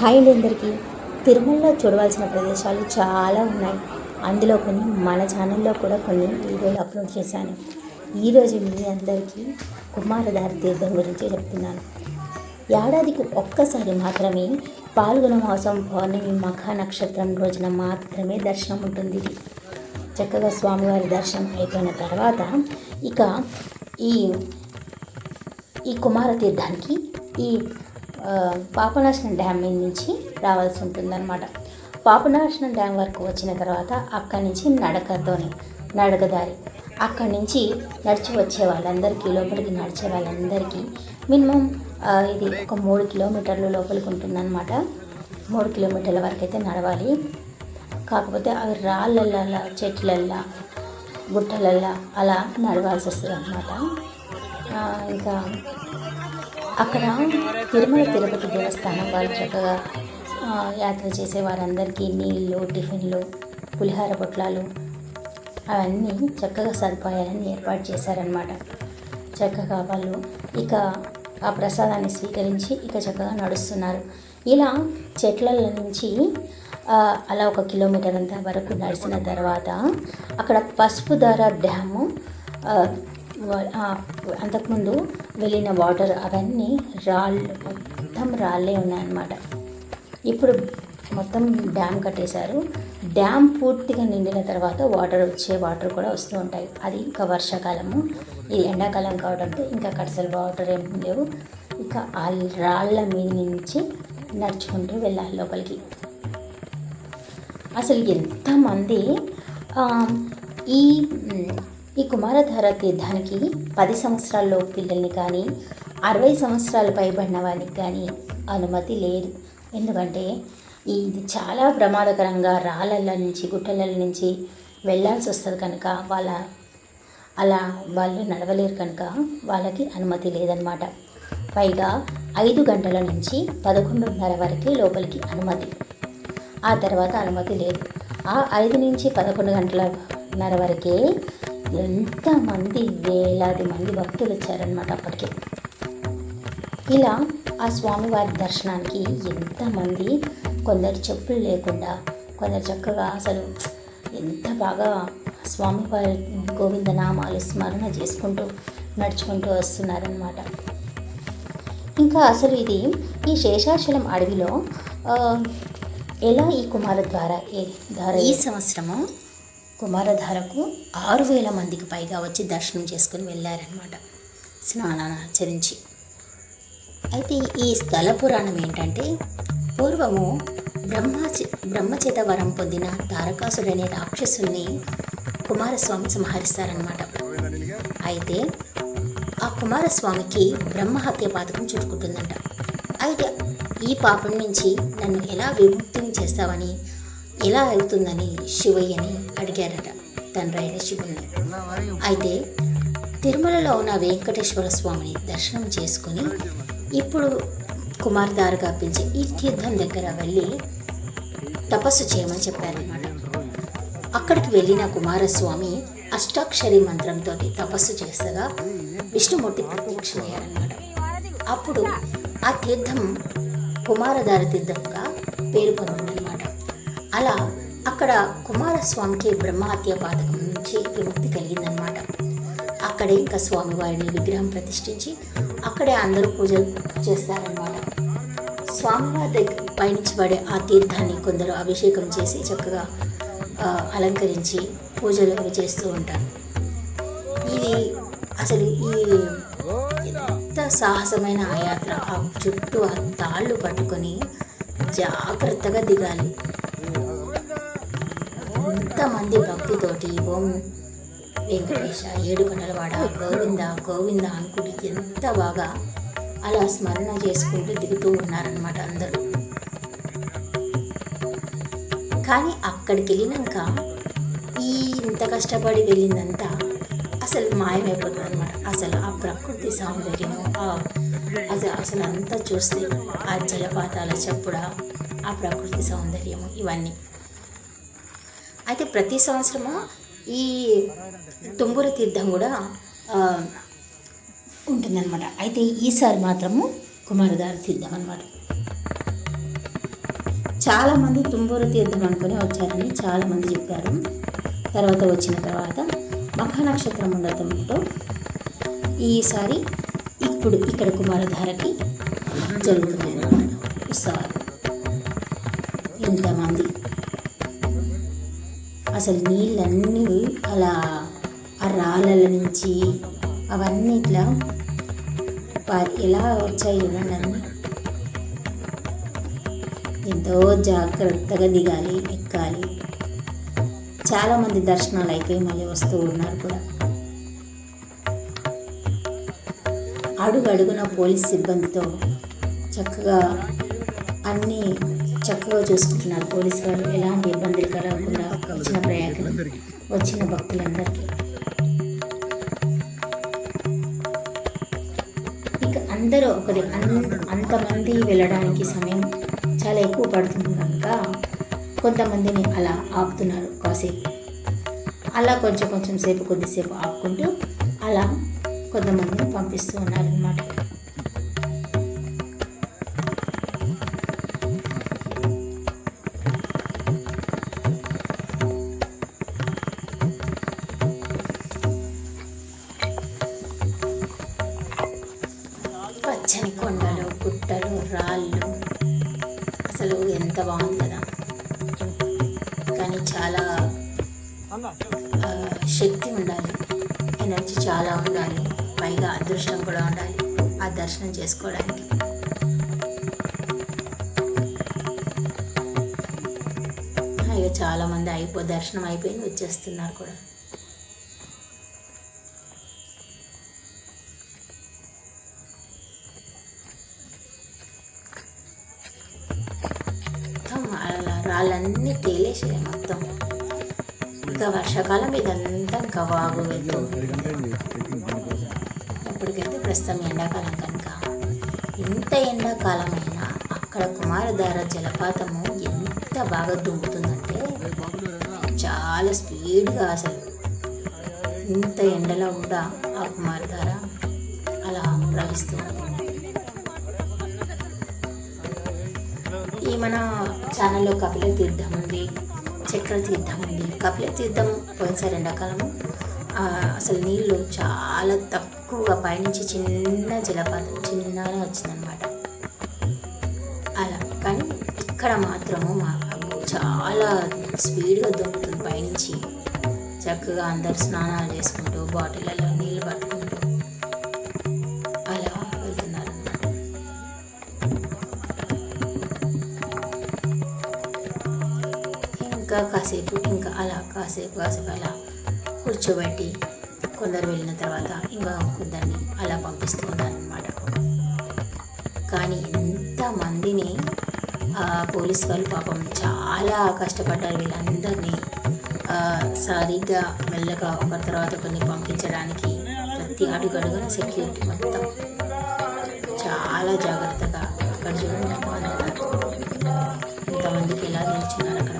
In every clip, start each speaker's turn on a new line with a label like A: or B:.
A: Hi అండి అందరికీ. తిరుమలలో చూడవలసిన ప్రదేశాలు చాలా ఉన్నాయి. అందులో కొన్ని మన ఛానల్లో కూడా కొన్ని వీడియోలు అప్లోడ్ చేశాను. ఈరోజు మీ అందరికీ కుమారధార తీర్థం గురించి చెప్తున్నాను. ఏడాదికి ఒక్కసారి మాత్రమే పాల్గొన మాసం పౌర్ణమి మఖ నక్షత్రం రోజున మాత్రమే దర్శనం ఉంటుంది ఇది. చక్కగా స్వామివారి దర్శనం అయిపోయిన తర్వాత ఇక ఈ ఈ కుమార తీర్థానికి ఈ పాపనాశనం డ్యామ్ మీద నుంచి రావాల్సి ఉంటుందన్నమాట. పాపనాశనం డ్యామ్ వరకు వచ్చిన తర్వాత అక్కడి నుంచి నడకతోని నడకదారి. అక్కడి నుంచి నడిచి వచ్చే వాళ్ళందరికీ లోపలికి నడిచే వాళ్ళందరికీ మినిమం ఇది ఒక మూడు కిలోమీటర్లు లోపలికి ఉంటుందన్నమాట. మూడు కిలోమీటర్ల వరకు అయితే నడవాలి. కాకపోతే అవి రాళ్ళల్లా చెట్లల్లా గుట్టలల్లా అలా నడవాల్సి వస్తుంది అనమాట ఇంకా అక్కడ తిరుమల తిరుపతి దేవస్థానం వాళ్ళు చక్కగా యాత్ర చేసే వారందరికీ నీళ్ళు టిఫిన్లు పులిహార పొట్లాలు అవన్నీ చక్కగా సదుపాయాలన్నీ ఏర్పాటు చేశారనమాట చక్కగా వాళ్ళు ఇక ఆ ప్రసాదాన్ని స్వీకరించి ఇక చక్కగా నడుస్తున్నారు. ఇలా చెట్ల నుంచి అలా ఒక కిలోమీటర్ అంత వరకు నడిచిన తర్వాత అక్కడ పసుపుధార డ్యాము అంతకుముందు వెళ్ళిన వాటర్ అవన్నీ రాళ్ళు మొత్తం రాళ్ళే ఉన్నాయన్నమాట. ఇప్పుడు మొత్తం డ్యామ్ కట్టేశారు. డ్యామ్ పూర్తిగా నిండిన తర్వాత వాటర్ వచ్చే వాటర్ కూడా వస్తూ ఉంటాయి. అది ఇంకా వర్షాకాలము. ఇది ఎండాకాలం కావడంతో ఇంకా కడసలు వాటర్ ఏం లేవు. ఇక ఆ రాళ్ళ మీద నుంచి నడుచుకుంటూ వెళ్ళాలి లోపలికి. అసలు ఎంతమంది ఈ ఈ కుమారధార తీర్థానికి పది సంవత్సరాల్లో పిల్లల్ని కానీ అరవై సంవత్సరాలు పైబడిన వారికి కానీ అనుమతి లేదు. ఎందుకంటే ఇది చాలా ప్రమాదకరంగా రాళ్ళ నుంచి గుట్టల నుంచి వెళ్ళాల్సి వస్తుంది కనుక వాళ్ళ అలా వాళ్ళు నడవలేరు కనుక వాళ్ళకి అనుమతి లేదనమాట పైగా ఐదు గంటల నుంచి పదకొండున్నర వరకే లోపలికి అనుమతి. ఆ తర్వాత అనుమతి లేదు. ఆ ఐదు నుంచి పదకొండు గంటలన్నర వరకే ఎంతమంది వేలాది మంది భక్తులు వచ్చారనమాట అప్పటికి. ఇలా ఆ స్వామివారి దర్శనానికి ఎంతమంది కొందరు చెప్పులు లేకుండా కొందరు చక్కగా అసలు ఎంత బాగా స్వామివారి గోవింద నామాలు స్మరణ చేసుకుంటూ నడుచుకుంటూ వస్తున్నారనమాట ఇంకా అసలు ఇది ఈ శేషాచలం అడవిలో ఎలా ఈ కుమారధార ద్వారా ఈ సంవత్సరము కుమారధారకు ఆరు వేల మందికి పైగా వచ్చి దర్శనం చేసుకుని వెళ్ళారనమాట స్నానాన్ని ఆచరించి. అయితే ఈ స్థల పురాణం ఏంటంటే పూర్వము బ్రహ్మ బ్రహ్మచేత వరం పొందిన తారకాసుడనే రాక్షసుని కుమారస్వామి సంహరిస్తారనమాట అయితే ఆ కుమారస్వామికి బ్రహ్మహత్య పాతకం చుట్టుకుంటుందంట. అయితే ఈ పాపం నుంచి నన్ను ఎలా విముక్తిని చేస్తావని ఎలా వెళ్తుందని శివయ్యని అడిగారట తండ్రైన శివుణ్ణి. అయితే తిరుమలలో ఉన్న వెంకటేశ్వర స్వామిని దర్శనం చేసుకుని ఇప్పుడు కుమార్దారుగా పిలిచి ఈ తీర్థం దగ్గర వెళ్ళి తపస్సు చేయమని చెప్పారనమాట అక్కడికి వెళ్ళిన కుమారస్వామి అష్టాక్షరి మంత్రంతో తపస్సు చేస్తగా విష్ణుమూర్తి ప్రత్యక్షమయ్యారనమాట అప్పుడు ఆ తీర్థం కుమారధార తీర్థంగా పేరు పొందిందనమాట అలా అక్కడ కుమారస్వామికి బ్రహ్మహత్య పాతకం నుంచి విముక్తి కలిగిందనమాట అక్కడే ఇంకా స్వామివారిని విగ్రహం ప్రతిష్ఠించి అక్కడే అందరూ పూజలు చేస్తారనమాట స్వామివారి దగ్గర పయనించి పడే ఆ తీర్థాన్ని కొందరు అభిషేకం చేసి చక్కగా అలంకరించి పూజలు అవి చేస్తూ ఉంటారు. ఇది అసలు ఈ ఎంత సాహసమైన ఆ యాత్ర. ఆ చుట్టూ ఆ తాళ్ళు పట్టుకొని జాగ్రత్తగా దిగాలి. ఎంతమంది భక్తితోటి ఓం వెంకటేశ ఏడుకొండలవాడ గోవింద గోవింద అనుకుంటూ ఎంత బాగా అలా స్మరణ చేసుకుంటూ దిగుతూ ఉన్నారనమాట అందరూ. కానీ అక్కడికి వెళ్ళినాక ఈ ఇంత కష్టపడి వెళ్ళిందంతా అసలు మాయమైపోతుంది అనమాట అసలు ఆ ప్రకృతి సౌందర్యము ఆ అసలు అసలు అంతా చూస్తే ఆ జలపాతాల చప్పుడ ఆ ప్రకృతి సౌందర్యము ఇవన్నీ. అయితే ప్రతి సంవత్సరము ఈ తుంగుర తీర్థం కూడా ఉంటుందన్నమాట. అయితే ఈసారి మాత్రము కుమారధార తీర్థం అనమాట చాలామంది తుంబూరు తీర్థం అనుకుని వచ్చారని చాలామంది చెప్పారు. తర్వాత వచ్చిన తర్వాత మఖానక్షత్రం ఉండటంతో ఈసారి ఇప్పుడు ఇక్కడ కుమారధారకి జరుగుతున్నాయి అన్నమాట ఉత్సవాలు ఇంతమంది అసలు నీళ్ళన్నీ అలా ఆ రాళ్ళ నుంచి అవన్నీ ఇట్లా ఎలా వచ్చాయి చూడండి. అన్నీ ఎంతో జాగ్రత్తగా దిగాలి ఎక్కాలి. చాలామంది దర్శనాలు అయిపోయి మళ్ళీ వస్తూ ఉన్నారు కూడా. అడుగు అడుగున పోలీస్ సిబ్బందితో చక్కగా అన్నీ చక్కగా చూసుకుంటున్నారు పోలీసు వాళ్ళు ఎలాంటి ఇబ్బందులు కలగకుండా వచ్చిన ప్రయాణికులు వచ్చిన భక్తులందరికీ. ఇక అందరూ ఒకరి అంతమంది వెళ్ళడానికి సమయం చాలా ఎక్కువ పడుతుంది కనుక కొంతమందిని అలా ఆపుతున్నారు కాసేపు. అలా కొంచెం కొంచెం సేపు కొద్దిసేపు ఆపుకుంటూ అలా కొంతమందిని పంపిస్తూ ఉన్నారనమాట అసలు ఎంత బాగుంది కదా. కానీ చాలా శక్తి ఉండాలి. ఎనర్జీ చాలా ఉండాలి. పైగా అదృష్టం కూడా ఉండాలి. ఆ దర్శనం చేసుకోవడానికి. ఇక చాలా మంది అయిపో దర్శనం అయిపోయింది వచ్చేస్తున్నారు కూడా. అన్నీ తేలేసాయి మొత్తం. ఇంకా వర్షాకాలం ఇదంతా ఇంకా వాగు వెళ్తూ ఇప్పటికైతే ప్రస్తుతం ఎండాకాలం కనుక. ఎంత ఎండాకాలం అయినా అక్కడ కుమారధార జలపాతము ఎంత బాగా దుంకుతుందంటే చాలా స్పీడ్గా అసలు. ఇంత ఎండలో కూడా ఆ కుమారధార అలా ప్రవహిస్తుంది ఈ మన ఛానల్లో కపిల తీర్థం ఉంది చక్ర తీర్థం ఉంది కపిల తీర్థం పోయినసారి ఎండాకాలము అసలు నీళ్ళు చాలా తక్కువగా పైనుంచి చిన్న జలపాతం చిన్నగానే వచ్చిందనమాట అలా కానీ ఇక్కడ మాత్రము మా చాలా స్పీడ్గా దొంగతుంది పైనుంచి చక్కగా అందరు స్నానాలు చేసుకుంటూ బాటిళ్ళలో ఇంకా కాసేపు ఇంకా అలా కాసేపు కాసేపు అలా కూర్చోబెట్టి కొందరు వెళ్ళిన తర్వాత ఇంకా కొందరిని అలా పంపిస్తూ ఉన్నారనమాట కానీ ఎంతమందిని పోలీస్ వాళ్ళు పాపం చాలా కష్టపడ్డారు వీళ్ళందరినీ. సరిగ్గా మెల్లగా ఒక తర్వాత ఒకరిని పంపించడానికి ప్రతి అడుగడుగున సెక్యూరిటీ మొత్తం చాలా జాగ్రత్తగా అక్కడ చూడండి ఎంతమందికి ఎలా నిల్చున్నారు అక్కడ?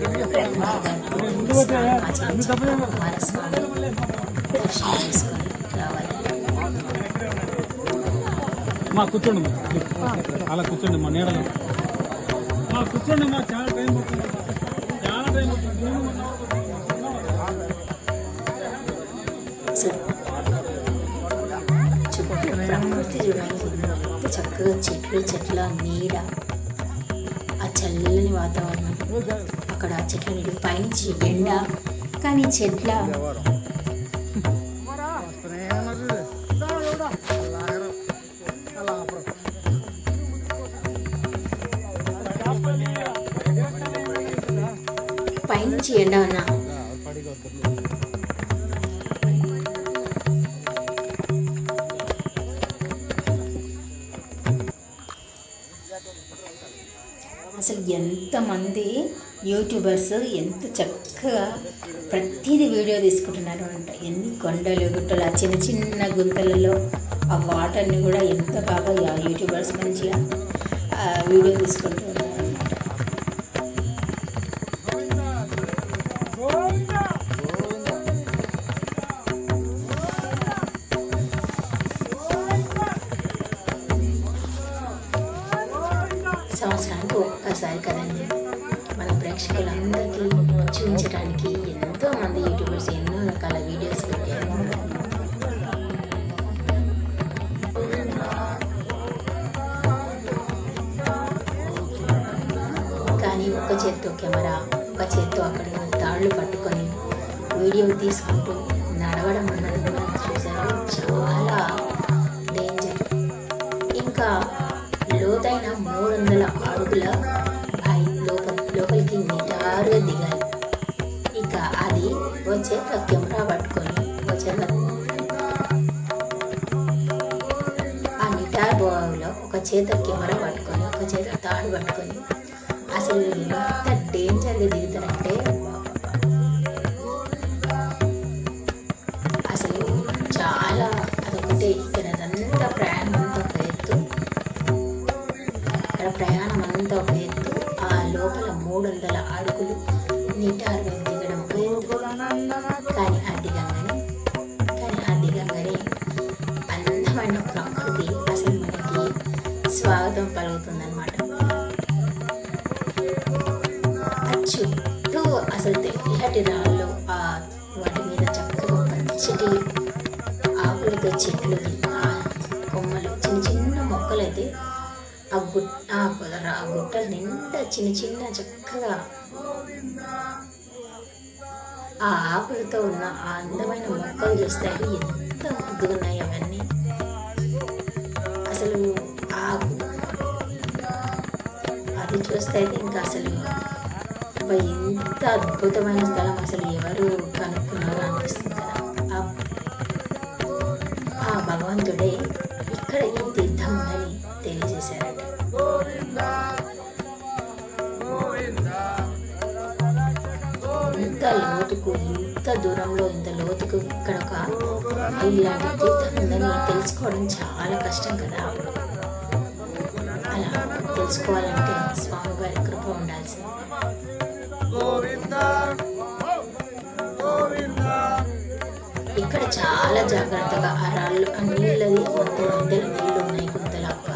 A: కుమారస్వామి దర్శనం చేసుకొని రావాలి
B: మా కూర్చోండి మా. అలా కూర్చోండి మా నీడలో మా కూర్చోండి మా చాలా టైం పడుతుంది. చాలా టైం పడుతుంది.
A: చుట్టూ ప్రకృతి ఎంత చక్కగా చెట్లు చెట్ల నీడ. ఆ చల్లని వాతావరణం. అక్కడ చెట్ల నీడ పైనుంచి ఎండ కానీ చెట్ల. పైనుంచి ఎండ ఉన్నా. అసలు ఎంతమంది యూట్యూబర్స్ ఎంత చక్కగా ప్రతిదీ వీడియో తీసుకుంటున్నారు అంట. ఎన్ని కొండలు గుట్టలు ఆ చిన్న చిన్న గుంతలలో ఆ వాటర్ని కూడా ఎంత బాగా యూట్యూబర్స్ మంచిగా వీడియో తీసుకుంటున్నారు. అక్కడ తాళ్ళు పట్టుకొని వీడియో తీసుకుంటూ నడవడం అన్నది కూడా చూసారు చాలా డేంజర్ ఇంకా లోతైన మూడు వందల అడుగుల బావి లోపలికి నిటారుగా దిగాలి. ఇక అది వచ్చే కెమెరా పట్టుకొని వచ్చే ఆ నిటారు బావిలో ఒక చేత కెమెరా పట్టుకొని ఒక చేత తాడు పట్టుకొని అసలు ఎంత డేంజర్గా దిగుతుంది అంటే ఇక్కడ అదంతా ప్రయాణం అంతా ఒక ఎత్తు. అక్కడ ప్రయాణం అంతా ఒక ఎత్తు. ఆ లోపల మూడు వందల అడుగులు నిటారుగా దిగడం ఒక ఎత్తు. కానీ ఆ దిగంగానే కానీ ఆ దిగంగానే అందమైన ప్రకృతి అసలు మనకి స్వాగతం పలుకుతుందన్నమాట. ఆ చుట్టూ అసలు తెల్లటి రాళ్ళు చెట్లు కొమ్మలు చిన్న చిన్న మొక్కలు అయితే ఆ గుట్ ఆ ర- ఆ గుట్టలు నిండా చిన్న చిన్న చక్కగా ఆ ఆకులతో ఉన్న ఆ అందమైన మొక్కలు చూస్తే ఎంత ముద్దుగా ఉన్నాయి అవన్నీ. అసలు ఆకు అది చూస్తే అయితే ఇంకా అసలు ఇంత ఎంత అద్భుతమైన స్థలం అసలు ఎవరు కనుక్కున్నారో అనిపిస్తుంది. కదా భగవంతుడే ఇక్కడ ఈ తీర్థం ఉందని తెలియజేశారట. ఇంత లోతుకు ఇంత దూరంలో ఇంత లోతుకు ఇక్కడ ఒక ఇలాంటి తీర్థం ఉందని తెలుసుకోవడం చాలా కష్టం కదా. అలా తెలుసుకోవాలంటే స్వామివారి కృప ఉండాల్సింది. ఇక్కడ చాలా జాగ్రత్తగా ఆ రాళ్ళు ఆ నీళ్ళది మొత్తం మధ్యలో నీళ్ళు ఉన్నాయి గుంతలాక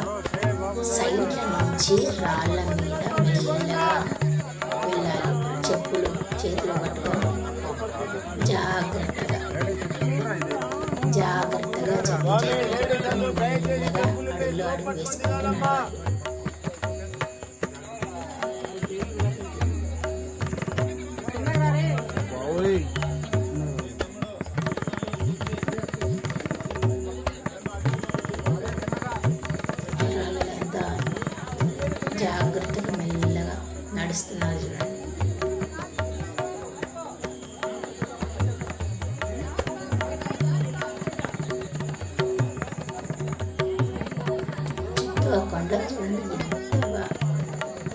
A: సైడ్ల నుంచి రాళ్ళ మీద మెల్లగా వెళ్ళాలి. చెప్పులు చేతిలో పట్టుకొని జాగ్రత్తగా జాగ్రత్తగా చెప్పు చేతిలో అడుగులో అడుగు వేసుకుంటున్నాడు నడుస్తున్నారు చూడండి కొండలు చూడండి ఎంత బా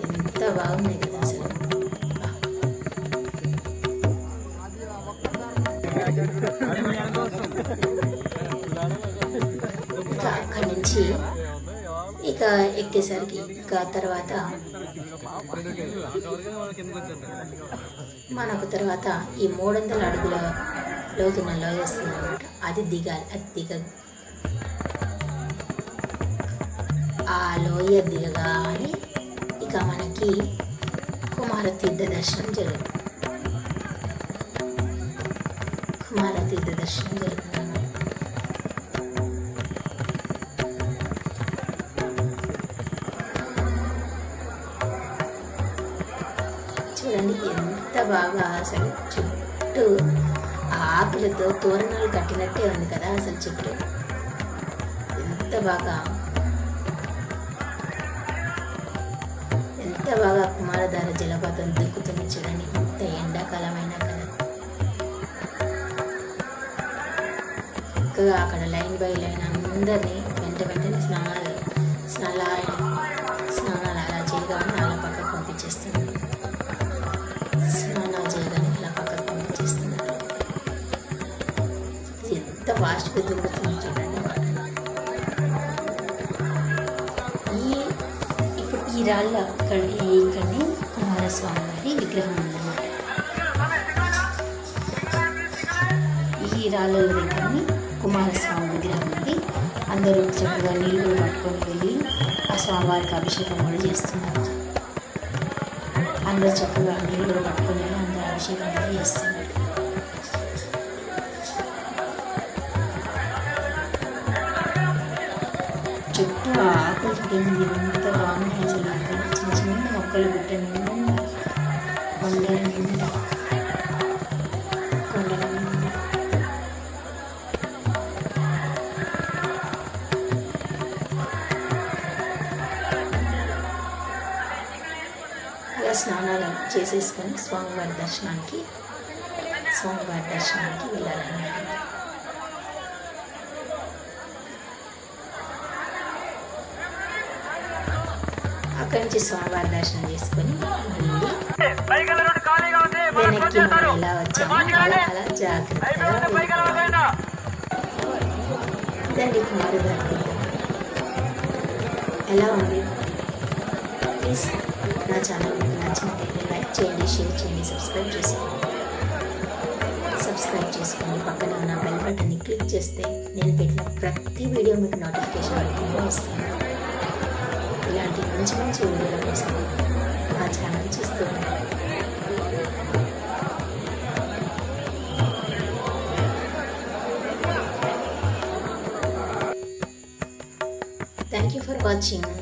A: ఎంత బాగున్నాయి కదా అసలు. ఇంకా అక్కడి నుంచి ఇక ఎక్కేసరికి ఇంకా తర్వాత నాకు తర్వాత ఈ మూడు వందల అడుగుల లోతున్న లోయ వస్తుంది అనమాట అది దిగాలి అది దిగ ఆ లోయ దిగగానే ఇక మనకి కుమారతీర్థ దర్శనం జరుగుతుంది. కుమారతీర్థ దర్శనం జరుగుతుంది. ఎంత బాగా అసలు చుట్టూ ఆ ఆకులతో తోరణాలు కట్టినట్టే ఉంది కదా అసలు చుట్టూ. ఎంత బాగా. ఎంత బాగా కుమారధార జలపాతం దిక్కుతుంది చూడండి ఎంత ఎండాకాలమైనా కదా. చక్కగా అక్కడ లైన్ బై లైన్ అందరినీ వెంట వెంటనే స్నానాలు స్నానాలు ఫాస్ట్గా దొరుకుతుంది చూడండి ఈ ఇప్పుడు ఈ రాళ్ళ ఇక్కడ ఇక్కడనే కుమారస్వామి వారి విగ్రహం అన్నమాట. ఈ రాళ్ళ దగ్గరని కుమారస్వామి విగ్రహం ఉంది. అందరూ చక్కగా నీళ్ళు పట్టుకొని వెళ్ళి ఆ స్వామివారికి అభిషేకం కూడా చేస్తున్నారు. అందరూ చక్కగా నీళ్ళు పట్టుకొని వెళ్ళి అందరూ అభిషేకం కూడా చేస్తున్నారు. చుట్టూ ఆకులు చూడండి ఎంత బాగున్నాయి అసలు. చిన్న చిన్న మొక్కలు పుట్టిన నిండా నిండా కొండల నిండా అలా స్నానాలు చేసేసుకొని స్వామివారి దర్శనానికి స్వామివారి దర్శనానికి వెళ్ళాలన్నమాట. అక్కడి నుంచి స్వామివారి దర్శనం చేసుకొని వెనక్కి ఎలా వచ్చామో. అలా అలా జాగ్రత్తగా ఎలా ఉంది? ప్లీజ్ నా ఛానల్ మీకు నచ్చినట్లయితే లైక్ చేయండి షేర్ చేయండి సబ్స్క్రైబ్ చేసుకోండి సబ్స్క్రైబ్ చేసుకోండి పక్కనే ఉన్న బెల్ బటన్ని క్లిక్ చేస్తే నేను పెట్టిన ప్రతి వీడియో మీకు నోటిఫికేషన్ వస్తుంది. ఇలాంటి మంచి మంచి వీడియోల కోసం నా ఛానల్ చూస్తూ ఉండండి థ్యాంక్ యూ ఫర్ వాచింగ్